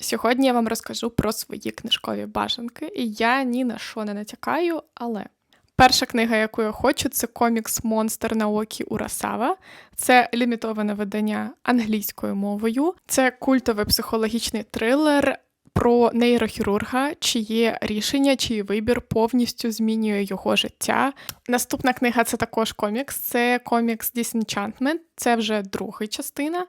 Сьогодні я вам розкажу про свої книжкові бажанки, і я ні на що не натякаю, але перша книга, яку я хочу, це комікс Монстр Наокі Урасава. Це лімітоване видання англійською мовою. Це культовий психологічний трилер. Про нейрохірурга, чиє рішення, чиї вибір повністю змінює його життя. Наступна книга це також комікс. Це комікс Disenchantment, це вже друга частина.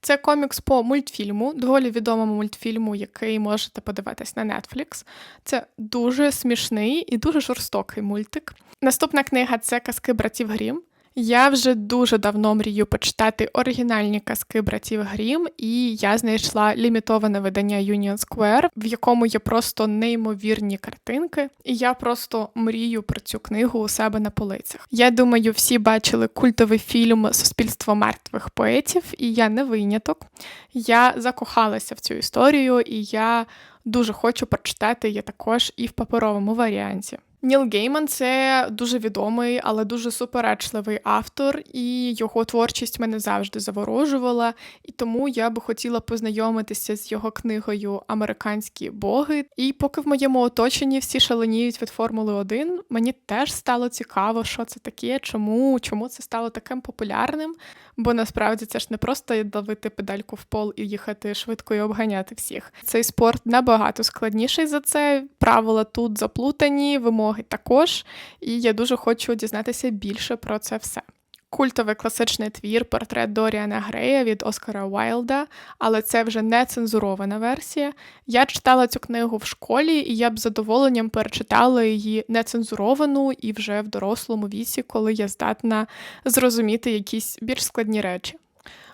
Це комікс по мультфільму, доволі відомому мультфільму, який можете подивитись на Netflix. Це дуже смішний і дуже жорстокий мультик. Наступна книга це казки братів Грім. Я вже дуже давно мрію почитати оригінальні казки братів Грім, і я знайшла лімітоване видання Union Square, в якому є просто неймовірні картинки. І я просто мрію про цю книгу у себе на полицях. Я думаю, всі бачили культовий фільм Суспільство мертвих поетів, і я не виняток. Я закохалася в цю історію, і я дуже хочу прочитати її також і в паперовому варіанті. Ніл Гейман це дуже відомий, але дуже суперечливий автор, і його творчість мене завжди заворожувала. І тому я би хотіла познайомитися з його книгою Американські боги. І поки в моєму оточенні всі шаленіють від Формули 1, мені теж стало цікаво, що це таке, чому, чому це стало таким популярним. Бо насправді це ж не просто давити педальку в пол і їхати швидко і обганяти всіх. Цей спорт набагато складніший за це. Правила тут заплутані, вимоги також. І я дуже хочу дізнатися більше про це все. Культовий класичний твір портрет Доріана Грея від Оскара Уайлда, але це вже не цензурована версія. Я читала цю книгу в школі, і я б задоволенням перечитала її нецензуровану і вже в дорослому віці, коли я здатна зрозуміти якісь більш складні речі.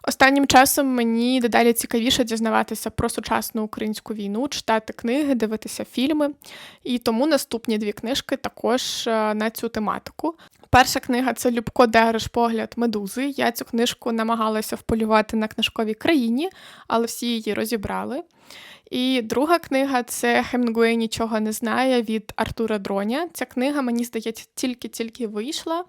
Останнім часом мені дедалі цікавіше дізнаватися про сучасну українську війну, читати книги, дивитися фільми. І тому наступні дві книжки також е, на цю тематику. Перша книга це Любко Дереш погляд медузи. Я цю книжку намагалася вполювати на книжковій країні, але всі її розібрали. І друга книга це Хемінгуей нічого не знає від Артура Дроня. Ця книга, мені здається, тільки-тільки вийшла.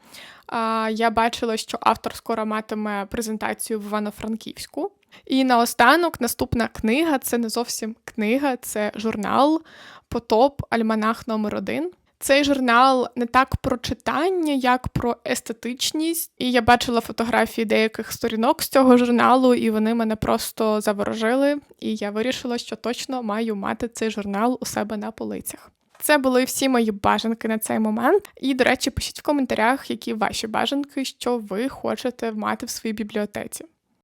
Я бачила, що автор скоро матиме презентацію в Івано-Франківську. І наостанок наступна книга це не зовсім книга, це журнал Потоп Альманах номер 1 цей журнал не так про читання, як про естетичність. І я бачила фотографії деяких сторінок з цього журналу, і вони мене просто заворожили. І я вирішила, що точно маю мати цей журнал у себе на полицях. Це були всі мої бажанки на цей момент. І, до речі, пишіть в коментарях, які ваші бажанки, що ви хочете мати в своїй бібліотеці.